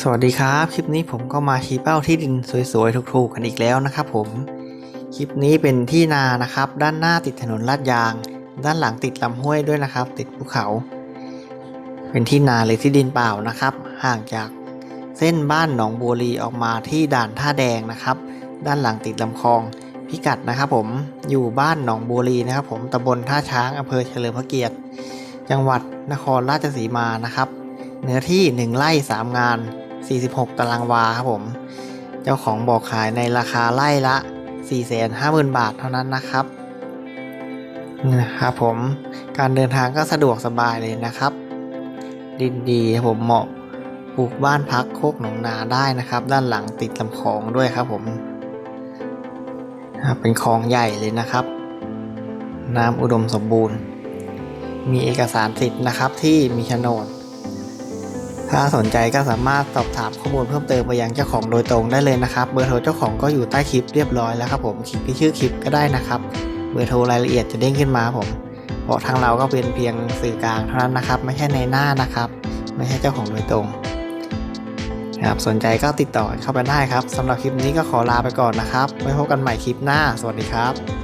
สวัสดีครับ คลิปนี้ผมก็มาชี้เป้าที่ดินสวยๆถูกๆกันอีกแล้วนะครับผม คลิปนี้เป็นที่นานะครับ ด้านหน้าติดถนนลาดยาง ด้านหลังติดลำห้วยด้วยนะครับ ติดภูเขา เป็นที่นาเลยที่ดินเปล่านะครับ ห่างจากเส้นบ้านหนองบัวลีออกมาที่ด่านท่าแดงนะครับ ด้านหลังติดลำคลอง พิกัดนะครับ ผมอยู่บ้านหนองบัวลีนะครับ ผมตำบลท่าช้างอำเภอเฉลิมพระเกียรติ จังหวัดนครราชสีมานะครับ เนื้อที่ 1ไร่3งาน 46 ตารางวาครับผม เจ้าของบอกขายในราคาไร่ละ 450,000 บาทเท่านั้นนะครับนี่นะครับผม การเดินทางก็สะดวกสบายเลยนะครับ ดินดีครับผมเหมาะปลูกบ้านพักโคกหนองนาได้นะครับ ด้านหลังติดลำคลองด้วยครับผม เป็นคลองใหญ่เลยนะครับ น้ำอุดมสมบูรณ์ มีเอกสารสิทธิ์นะครับที่มีโฉนด ถ้าสนใจก็สามารถสอบถามข้อมูลเพิ่มเติมไปยังเจ้าของโดยตรงได้เลยนะครับ เบอร์โทรเจ้าของก็อยู่ใต้คลิปเรียบร้อยแล้วครับผมคลิปที่ชื่อคลิปก็ได้นะครับ เบอร์โทรรายละเอียดจะเด้งขึ้นมาผมเพราะทางเราก็เป็นเพียงสื่อกลางเท่านั้นนะครับ ไม่ใช่ในหน้านะครับ ไม่ใช่เจ้าของโดยตรงครับสนใจก็ติดต่อเข้าไปได้ครับสำหรับคลิปนี้ก็ขอลาไปก่อนนะครับไว้พบกันใหม่คลิปหน้า สวัสดีครับ